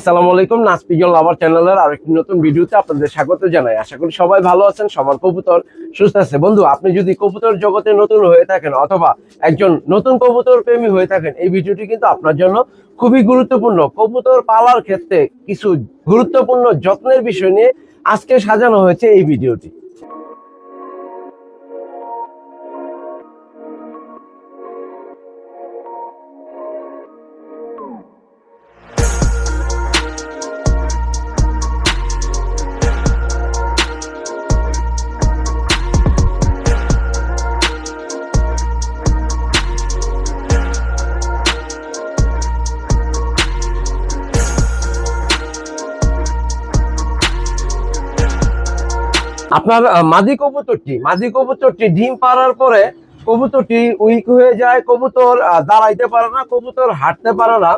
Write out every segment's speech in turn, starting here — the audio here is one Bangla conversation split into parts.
আসসালামু আলাইকুম নাসপিজন লাভার চ্যানেলের আরেকটি নতুন ভিডিওতে আপনাদের স্বাগত জানাই। আশা করি সবাই ভালো আছেন, সবার কবুতর সুস্থ আছে। বন্ধু, আপনি যদি কবুতর জগতে নতুন হয়ে থাকেন অথবা একজন নতুন কবুতর প্রেমী হয়ে থাকেন, এই ভিডিওটি কিন্তু আপনার জন্য খুবই গুরুত্বপূর্ণ। কবুতর পালার ক্ষেত্রে কিছু গুরুত্বপূর্ণ যত্নের বিষয় নিয়ে আজকে সাজানো হয়েছে এই ভিডিওটি। আপনার মাদি কবুতরটি মাদি কবুতরটি ডিম পাড়ার পরে কবুতরটি উইক হয়ে যায়, কবুতর দাঁড়াইতে পারে না, কবুতর হাঁটতে পারে না।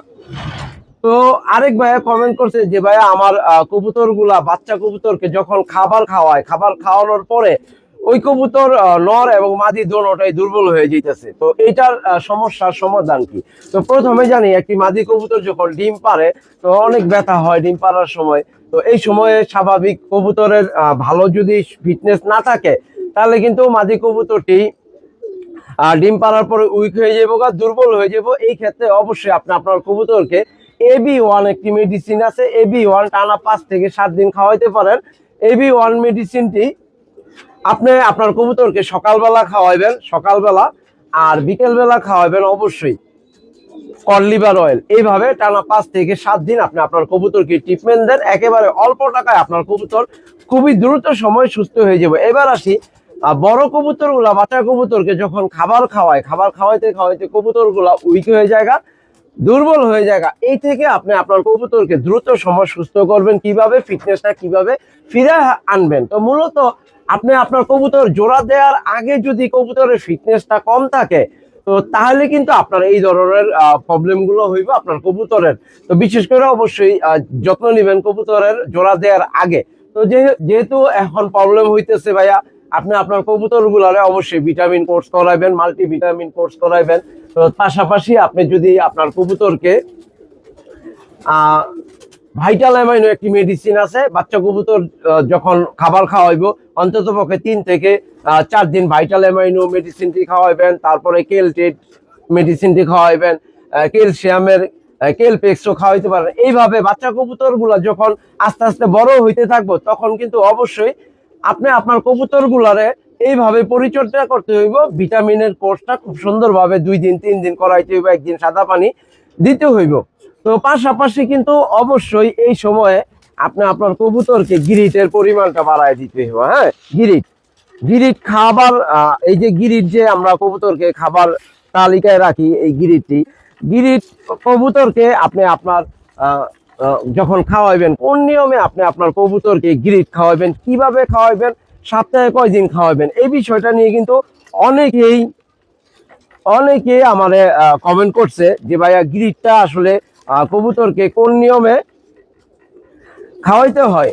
তো আরেক ভাইয়া কমেন্ট করছে যে, ভাইয়া, আমার কবুতরগুলা বাচ্চা কবুতরকে যখন খাবার খাওয়ায়, খাবার খাওয়ানোর পরে ওই কবুতর নর এবং মাদি দোনোটাই দুর্বল হয়ে যেতেছে তো এটার সমস্যার সমাধান কি? তো প্রথমে জানি, একটি মাদি কবুতর যখন ডিম পারে তো অনেক ব্যথা হয় ডিম পাড়ার সময়। তো এই সময়ে স্বাভাবিক কবুতরের ভালো যদি ফিটনেস না থাকে, তাহলে কিন্তু মাদি কবুতরটি আর ডিম পাড়ার পরে উইক হয়ে যাব বা দুর্বল হয়ে যাব। এই ক্ষেত্রে অবশ্যই আপনি আপনার কবুতরকে এবি ওয়ান একটি মেডিসিন আছে। এবি ওয়ান টানা পাঁচ থেকে সাত দিন খাওয়াইতে পারেন। এবি ওয়ান মেডিসিনটি আপনি আপনার কবুতরকে সকালবেলা খাওয়াইবেন, সকালবেলা, আর বিকেলবেলা খাওয়াবেন অবশ্যই। Cod liver oil. এইভাবে টানা পাঁচ থেকে সাত দিন আপনি আপনার কবুতরকে ট্রিটমেন্ট দেন। একেবারে অল্প টাকায় আপনার কবুতর খুবই দ্রুত সময় সুস্থ হয়ে যাবে। এবার আসি বড় কবুতরগুলা বাচ্চা কবুতরকে যখন খাবার খাওয়ায়, খাবার খাওয়াইতে খাওয়াইতে কবুতরগুলা উইক হয়ে যায় দুর্বল হয়ে যায় এই থেকে আপনি আপনার কবুতরকে দ্রুত সময় সুস্থ করবেন কীভাবে ফিটনেসটা কীভাবে ফিরে আনবেন। তো মূলত আপনি আপনার কবুতর জোড়া দেওয়ার আগে যদি কবুতরের ফিটনেসটা কম থাকে তো তাহলে কিন্তু আপনার এই ধরনের প্রবলেমগুলো হইবে আপনার কবুতরের। তো বিশেষ করে অবশ্যই যত্ন নেবেন কবুতরের জোড়া দেওয়ার আগে। তো যেহেতু এখন প্রবলেম হইতেছে ভাইয়া, আপনি আপনার কবুতর গুলারে অবশ্যই ভিটামিন কোর্স করাইবেন মাল্টি ভিটামিন কোর্স করাইবেন। তো পাশাপাশি আপনি যদি আপনার কবুতরকে ভাইটাল অ্যামাইনো একটি মেডিসিন আছে। বাচ্চা কবুতর যখন খাবার খাওয়াইবো অন্তত পক্ষে তিন থেকে চার দিন ভাইটাল অ্যামাইনো মেডিসিনটি খাওয়াইবেন তারপরে কেলটেট মেডিসিনটি খাওয়াইবেন ক্যালসিয়ামের কেলপেক্সও খাওয়াইতে পারেন এইভাবে বাচ্চা কবুতরগুলা যখন আস্তে আস্তে বড় হইতে থাকব, তখন কিন্তু অবশ্যই আপনি আপনার কবুতর গুলারে এইভাবে পরিচর্যা করতে হইব। ভিটামিনের কোর্সটা খুব সুন্দরভাবে দুই দিন, তিন দিন করাইতে হইব। একদিন সাদা পানি দিতে হইব। তো পাশাপাশি কিন্তু অবশ্যই এই সময়ে আপনি আপনার কবুতরকে গিরিটের পরিমাণটা বাড়ায় দিতে হইব হ্যাঁ? গিরিট। গিরিট খাবার এই যে গিরিট যে আমরা কবুতরকে খাবার তালিকায় রাখি, এই গিরিটটি, গিরিট কবুতরকে আপনি আপনার যখন খাওয়াইবেন, কোন নিয়মে আপনি আপনার কবুতরকে গিরিট খাওয়াবেন কীভাবে খাওয়াবেন সপ্তাহে কয়দিন খাওয়াবেন এই বিষয়টা নিয়ে কিন্তু অনেকেই, অনেকে আমারে কমেন্ট করছে যে, ভাইয়া গ্রিডটা আসলে কবুতরকে কোন নিয়মে খাওয়াইতে হয়?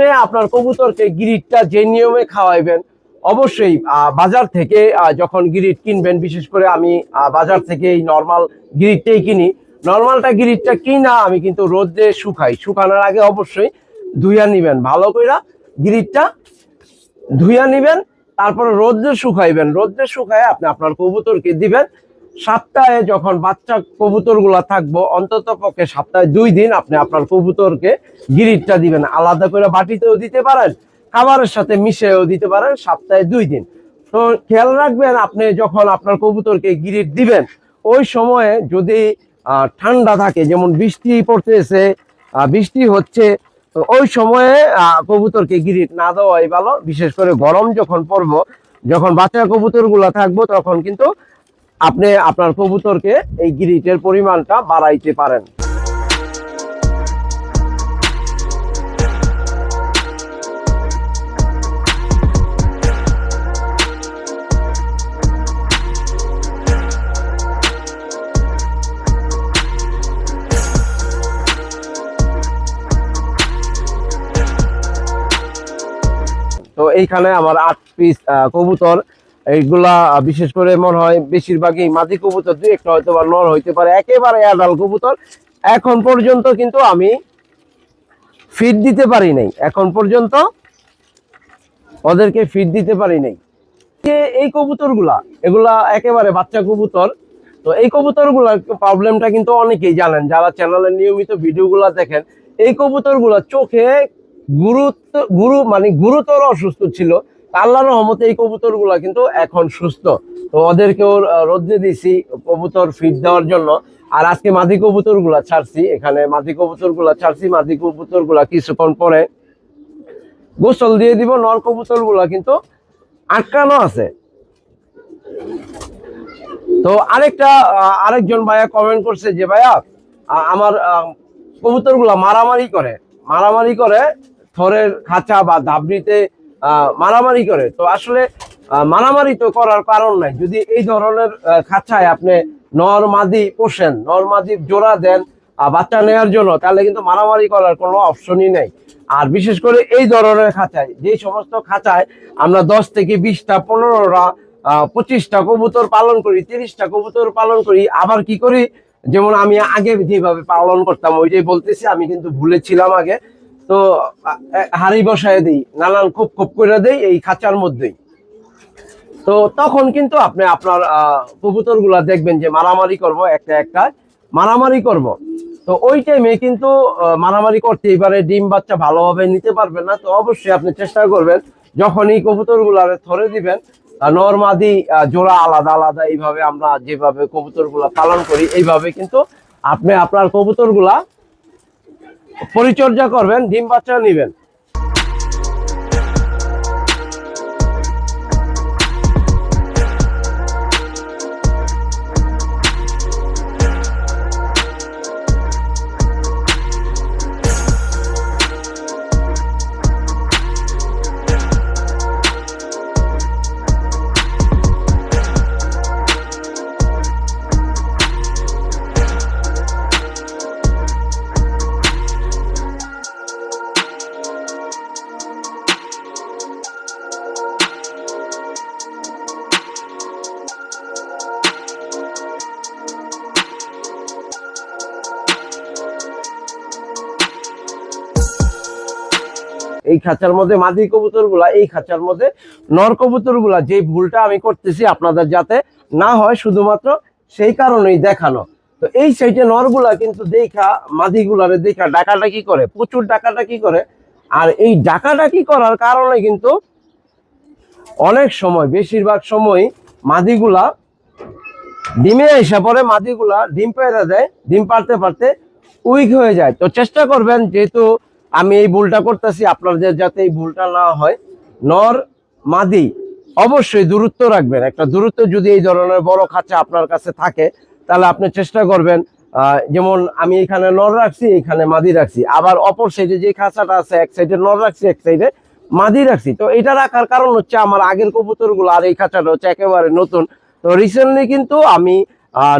আপনি আপনার কবুতরকে গিরিটটা যে নিয়মে খাওয়াইবেন, অবশ্যই বাজার থেকে যখন গিরিট কিনবেন, বিশেষ করে আমি বাজার থেকে এই নর্মাল গিরিটটাই কিনি। নর্মালটা গিরিটটা কিনা আমি কিন্তু রোদে শুকাই। শুকানোর আগে অবশ্যই ধুইয়া নিবেন, ভালো কইরা গিরিটটা ধুইয়া নিবেন, তারপরে রোদ্রে শুকাইবেন। রোদ্রে শুকায় আপনি আপনার কবুতরকে দিবেন সপ্তাহে যখন বাচ্চা কবুতরগুলা থাকব, অন্তত পক্ষে সপ্তাহে দুই দিন আপনি আপনার কবুতরকে গিরিটটা দিবেন। আলাদা করে বাটিতেও দিতে পারেন, খাবারের সাথে মিশেও দিতে পারেন, সপ্তাহে দুই দিন। তো খেয়াল রাখবেন, আপনি যখন আপনার কবুতরকে গিরিট দিবেন, ওই সময়ে যদি ঠান্ডা থাকে, যেমন বৃষ্টি পড়তেছে বৃষ্টি হচ্ছে, তো ওই সময়ে কবুতরকে গিরিট না দেওয়াই ভালো। বিশেষ করে গরম যখন পড়ব, যখন বাচ্চা কবুতরগুলা থাকব, তখন কিন্তু আপনি আপনার কবুতরকে এই গ্রিটের পরিমাণটা বাড়াইতে পারেন। তো এইখানে আমার আট পিস কবুতর এইগুলা বিশেষ করে মনে হয় বেশিরভাগই মাদি কবুতর, দুই একটা হয়তো বা নর হইতে পারে, একেবারে অ্যাডাল কবুতর। এখন পর্যন্ত কিন্তু আমি ফিড দিতে পারি নাই। এখন পর্যন্ত ওদেরকে ফিড দিতে পারি নাই। যে এই কবুতরগুলা, এগুলা একেবারে বাচ্চা কবুতর, তো এই কবুতরগুলার প্রবলেমটা কিন্তু অনেকেই জানেন। যারা চ্যানেলের নিয়মিত ভিডিওগুলো দেখেন, এই কবুতরগুলা চোখে গুরুত্ব, গুরু মানে গুরুতর অসুস্থ ছিল। আল্লাহর রহমতে এই কবুতরগুলা কিন্তু এখন সুস্থ। তো ওদেরকেও রোদ্রে দিছি কবুতর ফিট দেওয়ার জন্য। আর আজকে মাদি কবুতরগুলা ছাড়ছি এখানে মাদি কবুতরগুলা ছাড়ছি মাদি কবুতরগুলা কিছুক্ষণ পরে গোসল দিয়ে দিব নর কবুতরগুলা কিন্তু আটকানো আছে। তো আরেকটা আরেকজন ভাইয়া কমেন্ট করছে যে ভাইয়া আমার কবুতরগুলা মারামারি করে। মারামারি করে থরের খাঁচা বা দাবড়িতে আহ, মারামারি করে। তো আসলে মারামারি তো করার কারণ নাই। যদি এই ধরনের খাঁচায় আপনি নর মাদি পোষেন, নর মাদি জোড়া দেন বাচ্চা নেওয়ার জন্য, তাহলে কিন্তু মারামারি করার কোনো অপশনই নেই। আর বিশেষ করে এই ধরনের খাঁচায় যে সমস্ত খাঁচায় আমরা দশ থেকে বিশটা, পনেরোটা পঁচিশটা কবুতর পালন করি, তিরিশটা কবুতর পালন করি, আবার কি করি? যেমন আমি আগে যেভাবে পালন করতাম, ওইটাই বলতেছি, আমি কিন্তু ভুলেছিলাম আগে। তো হাড়ি বসায় দিই নানান খুব খুব করে দেই, এই খাঁচার মধ্যেই। তো তখন কিন্তু আপনি আপনার কবুতরগুলা দেখবেন যে মারামারি করব, একটা একটা মারামারি করব। তো ওই টাইমে কিন্তু মারামারি করতেই পারে ডিম বাচ্চা ভালোভাবে নিতে পারবেন না, তো অবশ্যই আপনি চেষ্টা করবেন, যখনই কবুতর গুলারে ধরে দিবেন নর্মাদি জোড়া আলাদা আলাদা, এইভাবে আমরা যেভাবে কবুতরগুলা পালন করি, এইভাবে কিন্তু আপনি আপনার কবুতরগুলা পরিচর্যা করবেন ডিম বাচ্চা নিবেন। এই খাঁচার মধ্যে মাদি কবুতরগুলা এই খাঁচার মধ্যে নর কবুতরগুলা যে ভুলটা আমি করতেছি আপনাদের যাতে না হয়, শুধুমাত্র সেই কারণেই দেখানো। তো এই সাইডে নরগুলা কিন্তু দেখা মাদি গুলারে দেখা ডাকাডাকি করে, প্রচুর ডাকাডাকি করে। আর এই ডাকাডাকি করার কারণে কিন্তু অনেক সময়, বেশিরভাগ সময় মাদিগুলা ডিমে এসে পরে মাদিগুলা ডিম পেড়ে দেয়, ডিম পারতে পারতে উইক হয়ে যায়। তো চেষ্টা করবেন, যেহেতু আমি এই ভুলটা করতেছি আপনাদের যাতে এই ভুলটা না হয়। নর মাদি, অবশ্যই দূরত্ব রাখবেন। একটা দূরত্ব যদি এই ধরনের বড় খাঁচা আপনার কাছে থাকে, তাহলে আপনি চেষ্টা করবেন যেমন আমি এখানে নর রাখছি, এখানে মাদি রাখছি। আবার অপর সাইডে যে খাঁচাটা আছে, এক সাইডে নর রাখছি, এক সাইডে মাদি রাখছি। তো এটা রাখার কারণ হচ্ছে আমার আগের কবুতরগুলো আর এই খাঁচাটা হচ্ছে একেবারে নতুন। তো রিসেন্টলি কিন্তু আমি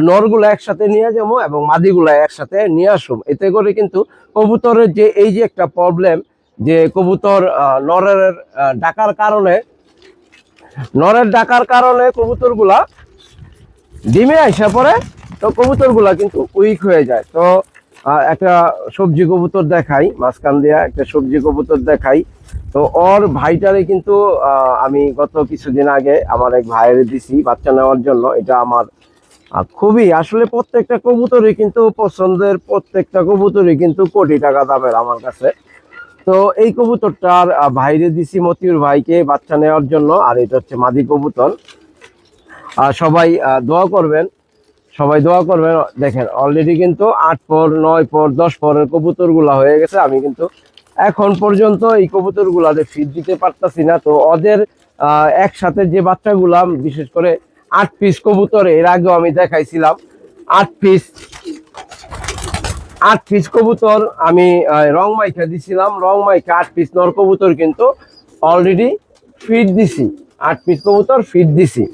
নরগুলো একসাথে নিয়ে যাব এবং মাদিগুলো একসাথে নিয়ে আসুম এতে করে কিন্তু কবুতরের যে এই যে একটা প্রবলেম যে কবুতর নরের ডাকার কারণে, নরের ডাকার কারণে কবুতরগুলা ডিমে আসা পরে তো কবুতরগুলা কিন্তু উইক হয়ে যায়। তো একটা সবজি কবুতর দেখাই, মাঝখান দিয়া একটা সবজি কবুতর দেখাই। তো ওর ভাইটারে কিন্তু আমি গত কিছুদিন আগে আমার এক ভাইয়ের দিছি, বাচ্চা নেওয়ার জন্য। এটা আমার আহ, খুবই আসলে প্রত্যেকটা কবুতরই কিন্তু পছন্দের প্রত্যেকটা কবুতরই কিন্তু কোটি টাকা দামের আমার কাছে। তো এই কবুতরটার ভাইরে দিছি মতিউর ভাইকে বাচ্চা নেওয়ার জন্য আর এটা হচ্ছে মাদি কবুতর। আর সবাই দোয়া করবেন সবাই দোয়া করবেন। দেখেন অলরেডি কিন্তু আট পর নয় পর দশ পরের কবুতরগুলা হয়ে গেছে। আমি কিন্তু এখন পর্যন্ত এই কবুতর গুলাতে ফিড দিতে পারতাছি না। তো ওদের একসাথে যে বাচ্চাগুলা বিশেষ করে আট পিস কবুতর, এর আগেও আমি দেখাইছিলাম। আট পিস আট পিস কবুতর আমি রং মাইকা দিছিলাম। রং মাইকা আট পিস নর কবুতর কিন্তু অলরেডি ফিট দিছি। আট পিস কবুতর ফিট দিছি।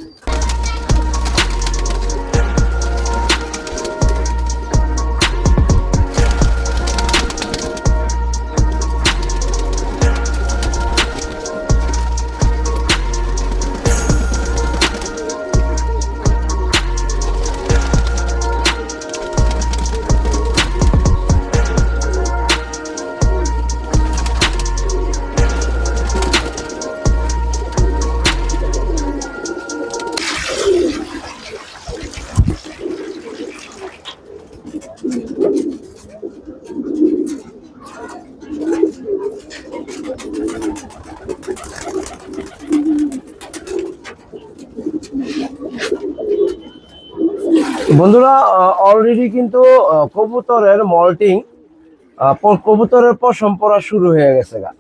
বন্ধুরা অলরেডি কিন্তু কবুতরের মল্টিং কবুতরের পশম পড়া শুরু হয়ে গেছে গা।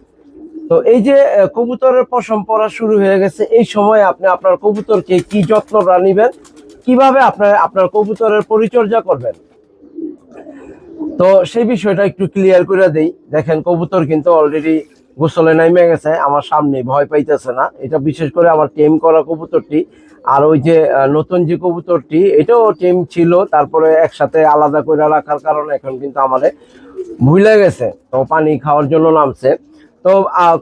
তো এই যে কবুতরের পশম পড়া শুরু হয়ে গেছে, এই সময় আপনি আপনার কবুতরকে কি যত্নটা নিবেন? কীভাবে আপনার আপনার কবুতরের পরিচর্যা করবেন? তো সেই বিষয়টা একটু ক্লিয়ার করে দেই। দেখেন, কবুতর কিন্তু অলরেডি গোসলে নামে গেছে, আমার সামনে ভয় পাইতেছে না। এটা বিশেষ করে আমার টেম করা কবুতরটি আর ওই যে নতুন যে কবুতরটি, এটাও টিম ছিল, তারপরে একসাথে আলাদা করে রাখার কারণে এখন কিন্তু আমাদের ভুলে গেছে। তো পানি খাওয়ার জন্য নামছে। তো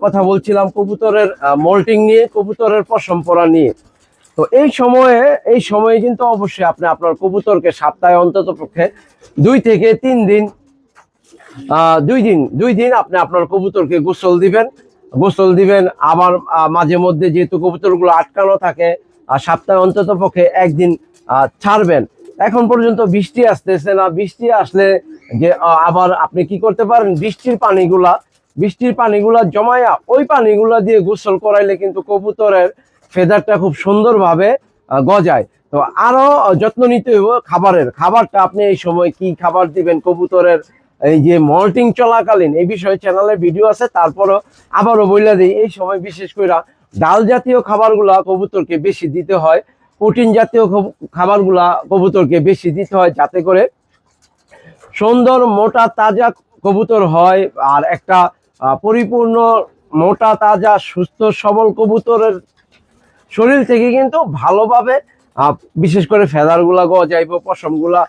কথা বলছিলাম কবুতরের মোল্টিং নিয়ে, কবুতরের পশম পরা নিয়ে। তো এই সময়ে এই সময়ে কিন্তু অবশ্যই আপনি আপনার কবুতরকে সপ্তাহে অন্তত পক্ষে দুই থেকে তিন দিন দুই দিন দুই দিন আপনি আপনার কবুতরকে গোসল দিবেন। গোসল দিবেন, আবার মাঝে মধ্যে যেহেতু কবুতরগুলো আটকানো থাকে সপ্তাহে অন্তত পক্ষে একদিন ছাড়বেন। এখন পর্যন্ত বৃষ্টি আসতেছে না। বৃষ্টি আসলে যে আবার আপনি কি করতে পারেন? বৃষ্টির পানিগুলা বৃষ্টির পানিগুলা জমায়া ওই পানিগুলা দিয়ে গোসল করাইলে কিন্তু কবুতরের ফেদারটা খুব সুন্দরভাবে গজায়। তো আরও যত্ন নিতে হইব খাবারের। খাবারটা আপনি এই সময় কি খাবার দিবেন? কবুতরের এই যে মল্টিং চলাকালীন, এই বিষয়ে চ্যানেলে ভিডিও আছে, তারপরও আবারও বইলা দিই। এই সময় বিশেষ করে ডাল জাতীয় খাবারগুলা কবুতরকে বেশি দিতে হয় প্রোটিন জাতীয় খাবারগুলা কবুতরকে বেশি দিতে হয় যাতে করে সুন্দর মোটা তাজা কবুতর হয় আর একটা পরিপূর্ণ মোটা তাজা সুস্থ সবল কবুতরের শরীর থেকে কিন্তু ভালোভাবে বিশেষ করে ফেদারগুলা গজাইব, পশমগুলা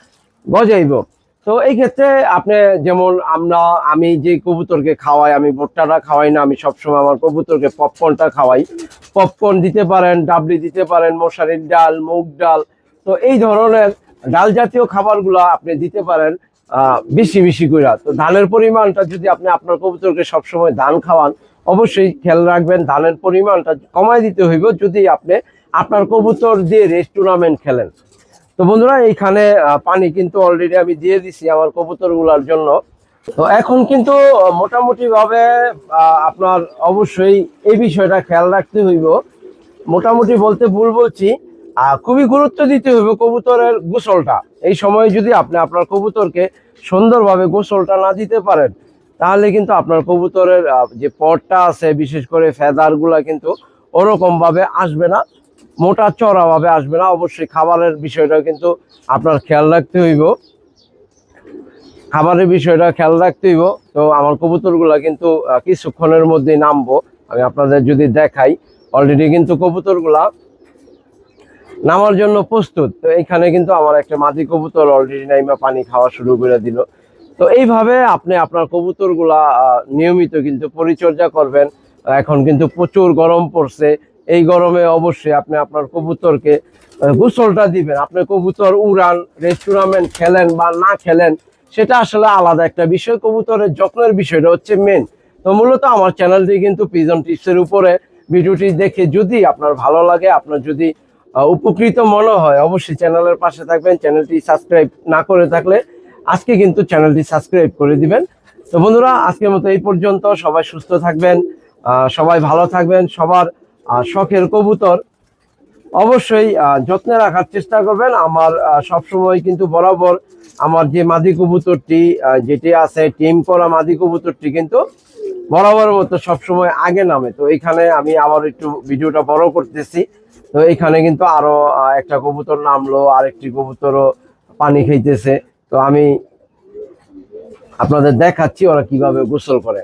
গজাইব। তো এই ক্ষেত্রে আপনি যেমন আমরা, আমি যে কবুতরকে খাওয়াই, আমি ভুট্টাটা খাওয়াই না, আমি সবসময় আমার কবুতরকে পপকর্নটা খাওয়াই। পপকর্ন দিতে পারেন, ডাবলি দিতে পারেন, মশারির ডাল, মুগ ডাল, তো এই ধরনের ডাল জাতীয় খাবারগুলো আপনি দিতে পারেন বেশি বেশি করে তো ধানের পরিমাণটা যদি আপনি আপনার কবুতরকে সবসময় ধান খাওয়ান, অবশ্যই খেয়াল রাখবেন, ধানের পরিমাণটা কমায় দিতে হইব যদি আপনি আপনার কবুতর দিয়ে রেস টুর্নামেন্ট খেলেন। তো বন্ধুরা, এইখানে পানি কিন্তু অলরেডি আমি দিয়ে দিছি আমার কবুতরগুলোর জন্য। তো এখন কিন্তু মোটামুটি ভাবে আপনার অবশ্যই এই বিষয়টা খেয়াল রাখতে হইব। মোটামুটি বলতে ভুল বলছি খুবই গুরুত্ব দিতে হইব কবুতরের গোসলটা। এই সময় যদি আপনি আপনার কবুতরকে সুন্দরভাবে গোসলটা না দিতে পারেন, তাহলে কিন্তু আপনার কবুতরের যে পটটা আছে, বিশেষ করে ফেদারগুলা কিন্তু ওরকমভাবে আসবে না। মোটা চড়া ভাবে আসবে না। অবশ্যই খাবারের বিষয়টা কিন্তু আপনার খেয়াল রাখতে হইব। খাবারের বিষয়টা খেয়াল রাখতে হইব। তো আমার কবুতরগুলা কিন্তু কিছুক্ষণের মধ্যে নামবো। আমি আপনাদের যদি দেখাই অলরেডি কিন্তু কবুতরগুলা নামার জন্য প্রস্তুত। তো এইখানে কিন্তু আমার একটা মাটি কবুতর অলরেডি নাইমা পানি খাওয়া শুরু করে দিল। তো এইভাবে আপনি আপনার কবুতরগুলা নিয়মিত কিন্তু পরিচর্যা করবেন। এখন কিন্তু প্রচুর গরম পড়ছে। এই গরমে অবশ্যই আপনি আপনার কবুতরকে গোসলটা দিবেন। আপনি কবুতর উড়ান, রেস্টুরামেন্ট খেলেন বা না খেলেন, সেটা আসলে আলাদা একটা বিষয়। কবুতরের যত্নের বিষয়টা হচ্ছে মেন তো মূলত আমার চ্যানেলটি কিন্তু পিজন টিপসের উপরে ভিডিওটি দেখে যদি আপনার ভালো লাগে, আপনার যদি উপকৃত মনে হয়, অবশ্যই চ্যানেলের পাশে থাকবেন। চ্যানেলটি সাবস্ক্রাইব না করে থাকলে আজকে কিন্তু চ্যানেলটি সাবস্ক্রাইব করে দিবেন। তো বন্ধুরা, আজকের মতো এই পর্যন্ত। সবাই সুস্থ থাকবেন সবাই ভালো থাকবেন। সবার শখের কবুতর অবশ্যই যত্নে রাখার চেষ্টা করবেন। আমার সবসময় কিন্তু বরাবর আমার যে মাদি কবুতরটি যেটি আছে টিম করা মাদি কবুতরটি কিন্তু বরাবর মতো সবসময় আগে নামে। তো এখানে আমি আবার একটু ভিডিওটা বড় করতেছি। তো এখানে কিন্তু আরও আহ, একটা কবুতর নামলো আরেকটি কবুতরও পানি খাইতেছে। তো আমি আপনাদের দেখাচ্ছি ওরা কীভাবে গোসল করে।